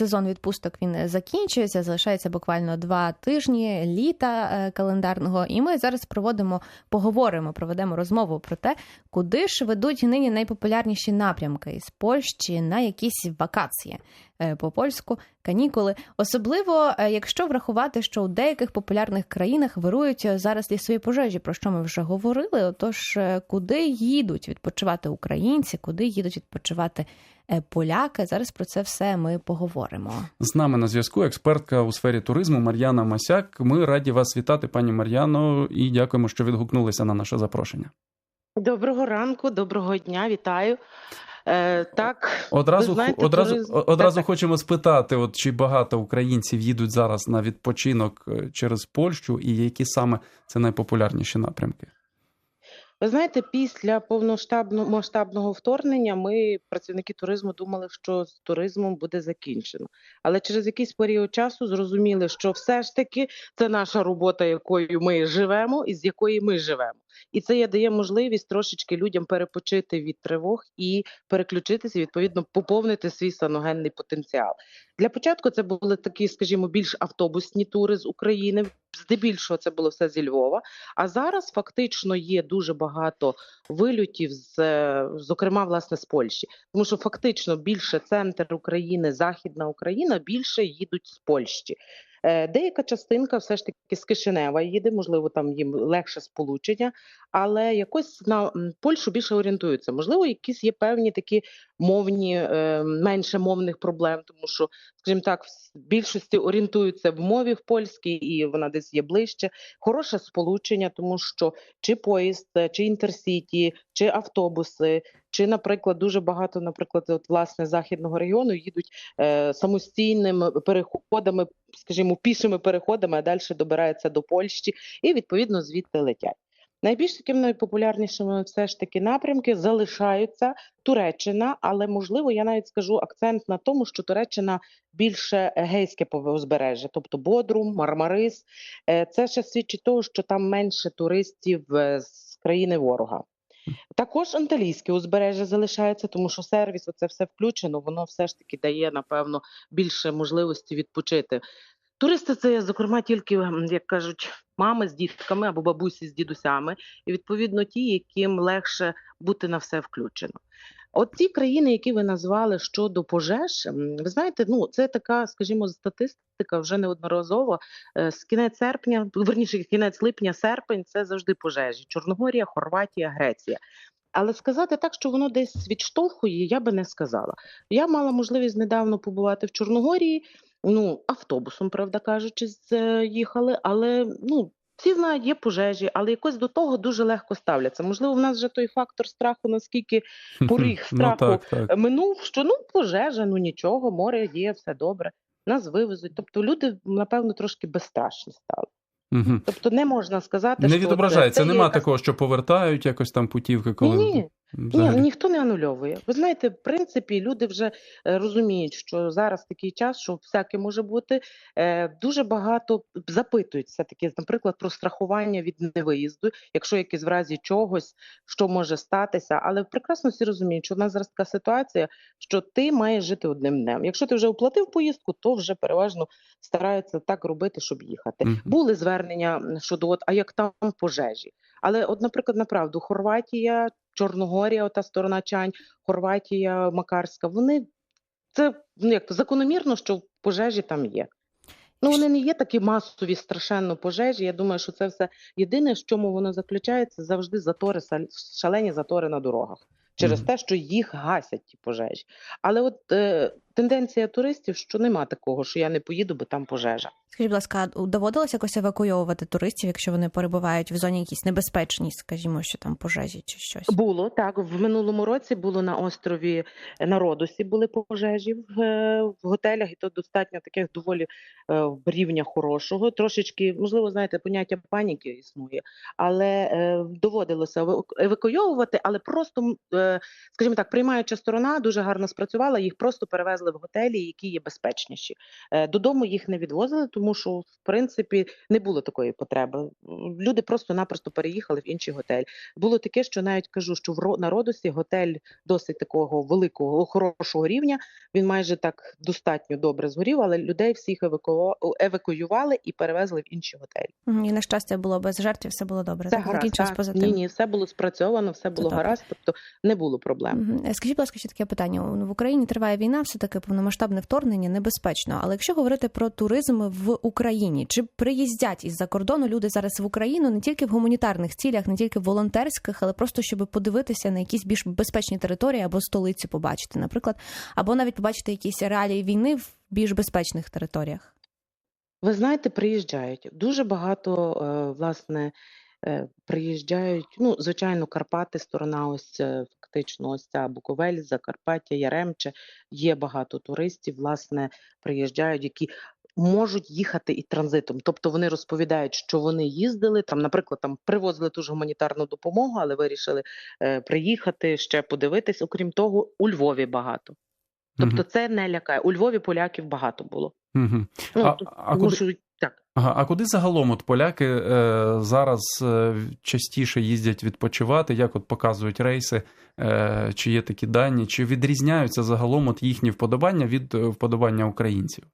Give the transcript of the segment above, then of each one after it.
сезон відпусток він закінчується. Залишається буквально два тижні літа е, календарного. І ми зараз проводимо, поговоримо, проведемо розмову про те, куди ж ведуть нині найпопулярніші напрямки із Польщі на якісь вакації е, по польську канікули. Особливо е, якщо врахувати, що у деяких популярних країнах вирують зараз лісові пожежі, про що ми вже говорили. Отож, куди їдуть відпочивати українці, куди їдуть відпочивати поляки? Зараз про це все ми поговоримо. З нами на зв'язку експертка у сфері туризму Мар'яна Масяк. Ми раді вас вітати, пані Мар'яно, і дякуємо, що відгукнулися на наше запрошення. Доброго ранку, доброго дня, вітаю. Е, так, Одразу знаєте, одразу, туризм- одразу Так, так. хочемо спитати: от чи багато українців їдуть зараз на відпочинок е, через Польщу, і які саме це найпопулярніші напрямки? Ви знаєте, після повноштабного масштабного вторгнення ми, працівники туризму, думали, що з туризмом буде закінчено. Але через якийсь період часу зрозуміли, що все ж таки це наша робота, якою ми живемо, і з якої ми живемо. І це дає можливість трошечки людям перепочити від тривог і переключитися, відповідно, поповнити свій саногенний потенціал. Для початку це були такі, скажімо, більш автобусні тури з України. Здебільшого це було все зі Львова. А зараз фактично є дуже багато вильотів, з, е, зокрема, власне, з Польщі, тому що фактично більше центр України, Західна Україна більше їдуть з Польщі. Е, Деяка частинка все ж таки з Кишинева їде, можливо, там їм легше сполучення, але якось на Польщу більше орієнтуються. Можливо, якісь є певні такі мовні, е, менше мовних проблем, тому що, скажімо так, в більшості орієнтуються в мові в польській, і вона десь є ближче. Хороше сполучення, тому що чи поїзд, е, чи інтерсіті, чи автобуси, чи, наприклад, дуже багато, наприклад, от власне західного регіону їдуть е, самостійними переходами, скажімо, пішими переходами, а далі добираються до Польщі і відповідно звідти летять. Найбільш такими найпопулярнішими все ж таки напрямки залишаються Туреччина, але можливо я навіть скажу акцент на тому, що Туреччина більше егейське узбережжя, тобто Бодрум, Мармарис. Е, Це ще свідчить того, що там менше туристів е, з країни ворога. Також анталійське узбережжя залишається, тому що сервіс, оце все включено, воно все ж таки дає, напевно, більше можливості відпочити. Туристи це, зокрема, тільки, як кажуть, мами з дітками або бабусі з дідусями, і відповідно ті, яким легше бути на все включено. От ті країни, які ви назвали щодо пожеж, ви знаєте, ну це така, скажімо, статистика вже неодноразово. Е, З кінець серпня, верніше, кінець липня, серпень це завжди пожежі. Чорногорія, Хорватія, Греція. Але сказати так, що воно десь відштовхує, я би не сказала. Я мала можливість недавно побувати в Чорногорії. Ну, автобусом, правда кажучи, з- е, але ну. Всі знають, є пожежі, але якось до того дуже легко ставляться. Можливо, в нас вже той фактор страху, наскільки поріг Ну страху так, так. минув, що ну пожежа, ну нічого, море є, все добре. Нас вивезуть. Тобто люди, напевно, трошки безстрашні стали. Тобто не можна сказати, Не що відображається, це є нема якась- такого, що повертають якось там путівки, коли Ні, взагалі. Ні, ніхто не анульовує. Ви знаєте, в принципі, люди вже е, розуміють, що зараз такий час, що всяке може бути. Е, Дуже багато запитують все-таки, наприклад, про страхування від невиїзду, якщо якесь в разі чогось, що може статися. Але прекрасно всі розуміють, що в нас зараз така ситуація, що ти маєш жити одним днем. Якщо ти вже оплатив поїздку, то вже переважно стараються так робити, щоб їхати. Мгм. Були звернення щодо от, а як там пожежі. Але, от, наприклад, направду, Хорватія, Чорногорія, ота сторона Чань, Хорватія, Макарська, вони це ну як закономірно, що пожежі там є. Ну, вони не є такі масові страшенно пожежі. Я думаю, що це все єдине, в чому воно заключається, завжди затори, шалені затори на дорогах через Мгм. те, що їх гасять ті пожежі. Але от е, тенденція туристів, що нема такого, що я не поїду, бо там пожежа. Скажіть, будь ласка, доводилось якось евакуйовувати туристів, якщо вони перебувають в зоні якісь небезпечній, скажімо, що там пожежі чи щось? Було так. В минулому році було на острові на Родосі були пожежі в, е, в готелях, і то достатньо таких доволі е, рівня хорошого. Трошечки, можливо, знаєте, поняття паніки існує, але е, доводилося евакуйовувати, але просто, е, скажімо так, приймаюча сторона дуже гарно спрацювала, їх просто перевезли перевезли в готелі, які є безпечніші. Е, Додому їх не відвозили, тому що в принципі не було такої потреби. Люди просто-напросто переїхали в інший готель. Було таке, що навіть кажу, що в на Родосі готель досить такого великого, хорошого рівня. Він майже так достатньо добре згорів, але людей всіх евакуювали і перевезли в інші готелі. І на щастя було без жертв, все було добре. Все так, гаразд, так. Ні, ні, все було спрацьовано, все було добре. гаразд, тобто не було проблем. Е, Скажіть, будь ласка, ще таке питання. Ну, В Україні триває війна, все таки повномасштабне вторгнення небезпечно. Але якщо говорити про туризм в Україні, чи приїздять із-за кордону люди зараз в Україну не тільки в гуманітарних цілях, не тільки в волонтерських, але просто щоб подивитися на якісь більш безпечні території або столиці побачити, наприклад, або навіть побачити якісь реалії війни в більш безпечних територіях? Ви знаєте, приїжджають. Дуже багато, е, власне, е, приїжджають, ну, звичайно, Карпати, сторона ось е, фактично ось ця Буковель, Закарпаття, Яремче. Є багато туристів, власне, приїжджають, які можуть їхати і транзитом. Тобто вони розповідають, що вони їздили, там, наприклад, там привозили ту ж гуманітарну допомогу, але вирішили е, приїхати, ще подивитись. Окрім того, у Львові багато. Тобто Мгм. це не лякає. У Львові поляків багато було. Мгм. Ну, А- тут а куди-. Ага, а куди загалом от поляки е, зараз е, частіше їздять відпочивати? Як от показують рейси? Е, чи є такі дані? Чи відрізняються загалом от їхні вподобання від е, вподобання українців?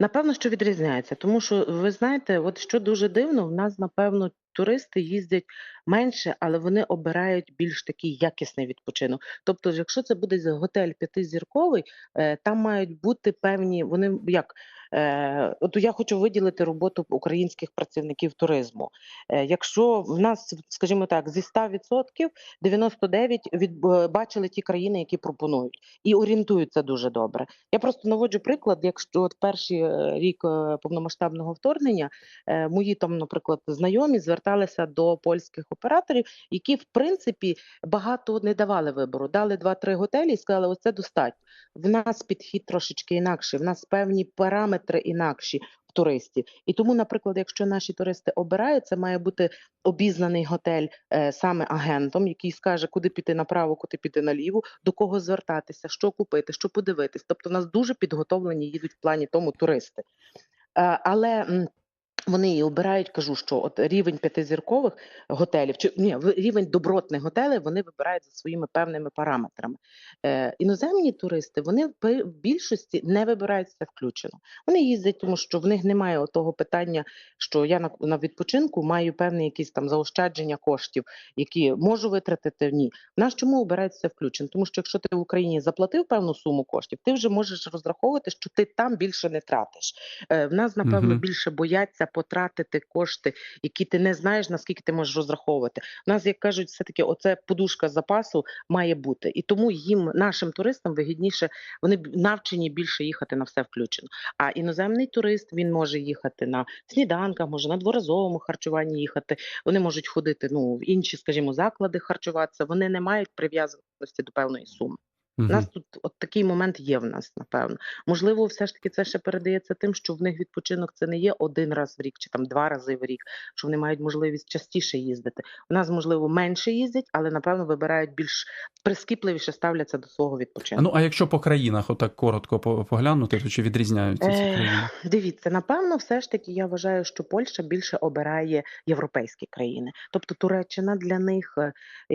Напевно, що відрізняється, тому що ви знаєте, от що дуже дивно, в нас напевно туристи їздять менше, але вони обирають більш такий якісний відпочинок. Тобто, якщо це буде готель п'ятизірковий, е, там мають бути певні, вони як. Е, от я хочу виділити роботу українських працівників туризму. Е, якщо в нас, скажімо так, зі 100% 99 від, е, бачили ті країни, які пропонують, і орієнтуються дуже добре. Я просто наводжу приклад, якщо от перший рік повномасштабного вторгнення мої там, наприклад, знайомі зверталися до польських операторів, які в принципі багато не давали вибору. Дали два-три готелі і сказали, оце достатньо. В нас підхід трошечки інакший, в нас певні параметри інакші. в Туристів і тому, наприклад, якщо наші туристи обирають, це має бути обізнаний готель е, саме агентом, який скаже, куди піти направо, куди піти наліво, до кого звертатися, що купити, що подивитись. Тобто, нас дуже підготовлені їдуть в плані тому туристи. Е, але вони і обирають, кажу, що от рівень п'ятизіркових готелів чи ні, рівень добротних готелів вони вибирають за своїми певними параметрами. Е, іноземні туристи вони в більшості не вибирають це включено. Вони їздять, тому що в них немає того питання, що я на, на відпочинку маю певні якісь там заощадження коштів, які можу витратити. Ні, нас чому обирають це включено? Тому що якщо ти в Україні заплатив певну суму коштів, ти вже можеш розраховувати, що ти там більше не тратиш. Е, в нас напевно більше бояться потратити кошти, які ти не знаєш, наскільки ти можеш розраховувати. У нас, як кажуть, все таки оце подушка запасу має бути, і тому їм, нашим туристам, вигідніше вони навчені більше їхати на все включено. А іноземний турист він може їхати на сніданках, може на дворазовому харчуванні їхати. Вони можуть ходити ну в інші, скажімо, заклади харчуватися. Вони не мають прив'язаності до певної суми. У Мгм. нас тут от такий момент є в нас, напевно. Можливо, все ж таки це ще передається тим, що в них відпочинок це не є один раз в рік чи там два рази в рік, що вони мають можливість частіше їздити. У нас, можливо, менше їздять, але напевно вибирають більш прискіпливіше ставляться до свого А відпочинку. Ну, а якщо по країнах отак коротко поглянути, то чи відрізняються ці Е. Дивіться, напевно, все ж таки я вважаю, що Польща більше обирає європейські країни. Тобто Туреччина для них е,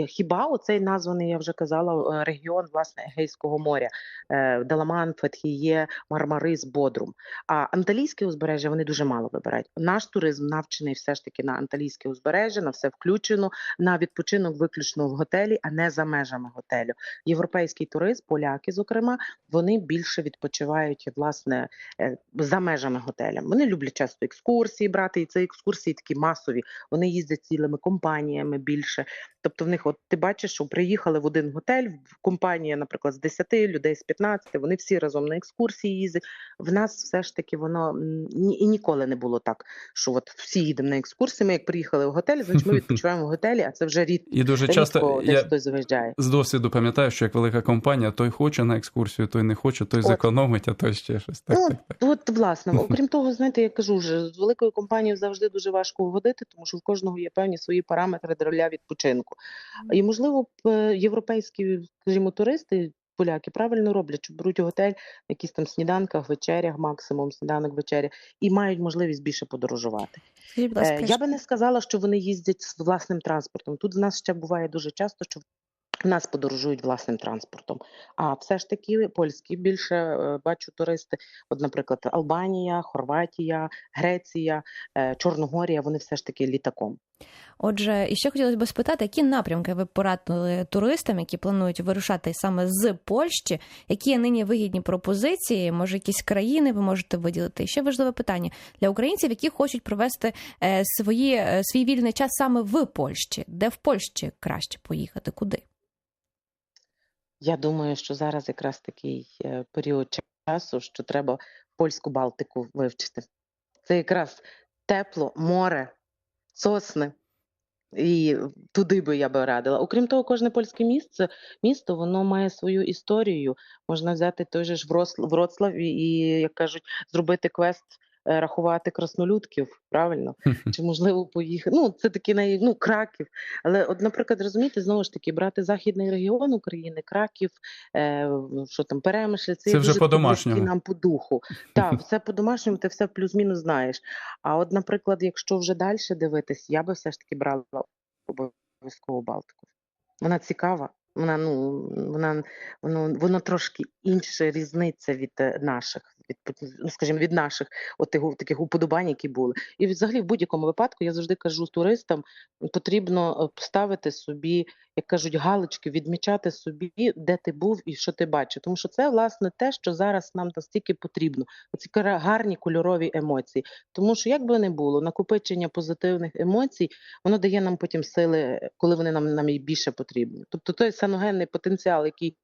хіба оцей названий, я вже казала, е, регіон власне Егейського моря, е, Даламан, Фетхіє, Мармарис, Бодрум. А Анталійське узбережжя вони дуже мало вибирають. Наш туризм навчений все ж таки на Анталійське узбережжя, на все включено, на відпочинок виключно в готелі, а не за межами готелю. Європейський туризм, поляки, зокрема, вони більше відпочивають власне е, за межами готеля. Вони люблять часто екскурсії брати, і це екскурсії такі масові. Вони їздять цілими компаніями більше. Тобто, в них, от ти бачиш, що приїхали в один готель, компанія, наприклад, з 10 людей, з 15, вони всі разом на екскурсії їздять. В нас все ж таки воно ні, і ніколи не було так, що от всі їдемо на екскурсії. Ми як приїхали в готель, значить ми відпочиваємо в готелі, а це вже рід. І дуже Рідко часто десь я хтось заїжджає. з досвіду пам'ятаю, що як велика компанія, той хоче на екскурсію, той не хоче, той От. зекономить, а той ще щось. Так, Ну, так, так. От власне, окрім того, знаєте, я кажу вже з великою компанією завжди дуже важко угодити, тому що в кожного є певні свої параметри для відпочинку. І можливо, б, європейські, скажімо, туристи поляки правильно роблять, що беруть готель якісь там сніданках, вечерях, максимум сніданок, вечеря, і мають можливість більше подорожувати. Е, Я би не сказала, що вони їздять з власним транспортом. Тут в нас ще буває дуже часто, що в нас подорожують власним транспортом. А все ж таки польські більше е, бачу туристи. От, наприклад, Албанія, Хорватія, Греція, е, Чорногорія, вони все ж таки літаком. Отже, і ще хотілося б спитати, які напрямки ви порадили туристам, які планують вирушати саме з Польщі, які є нині вигідні пропозиції? Може, якісь країни ви можете виділити? І ще важливе питання для українців, які хочуть провести е, свої, е, свій вільний час саме в Польщі, де в Польщі краще поїхати? Куди? Я думаю, що зараз якраз такий е, період часу, що треба польську Балтику вивчити. Це якраз тепло, море, сосни. І туди би я би радила. Окрім того, кожне польське місце, місто воно має свою історію. Можна взяти той же ж Вроцлав, і, як кажуть, зробити квест, рахувати краснолюдків, правильно? Чи можливо поїхати? Ну, це такі най... ну, Краків. Але, от, наприклад, розумієте, знову ж таки, брати західний регіон України, Краків, е, що там, Перемишль, це, Це вже по-домашньому. нам по духу. Так, все по-домашньому, ти все плюс-мінус знаєш. А от, наприклад, якщо вже далі дивитись, я би все ж таки брала обов'язково Балтику. Вона цікава. Вона ну вона воно воно трошки інше різниця від е, наших, від ну, скажімо, від наших от таких уподобань, які були. І взагалі в будь-якому випадку я завжди кажу туристам, потрібно е, ставити собі, як кажуть, галочки, відмічати собі, де ти був і що ти бачив. Тому що це власне те, що зараз нам настільки потрібно. Оці гарні кольорові емоції. Тому що як би не було, накопичення позитивних емоцій, воно дає нам потім сили, коли вони нам нам більше потрібні. Тобто той саногенний потенціал, який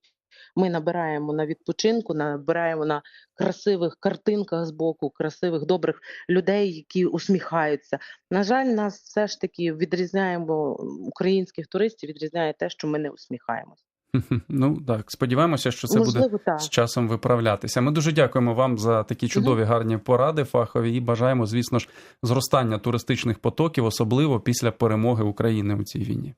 ми набираємо на відпочинку, набираємо на красивих картинках з боку, красивих добрих людей, які усміхаються. На жаль, нас все ж таки відрізняємо українських туристів, відрізняє те, що ми не усміхаємося. Ну так, сподіваємося, що це буде так. з часом виправлятися. Ми дуже дякуємо вам за такі чудові гарні поради фахові і бажаємо, звісно ж, зростання туристичних потоків, особливо після перемоги України у цій війні.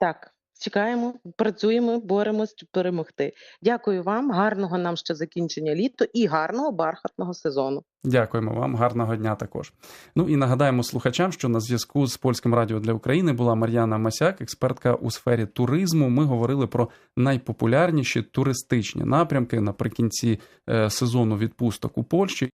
Так, чекаємо, працюємо, боремось перемогти. Дякую вам, гарного нам ще закінчення літа і гарного бархатного сезону. Дякуємо вам, гарного дня також. Ну і нагадаємо слухачам, що на зв'язку з польським радіо для України була Мар'яна Масяк, експертка у сфері туризму. Ми говорили про найпопулярніші туристичні напрямки наприкінці е, сезону відпусток у Польщі.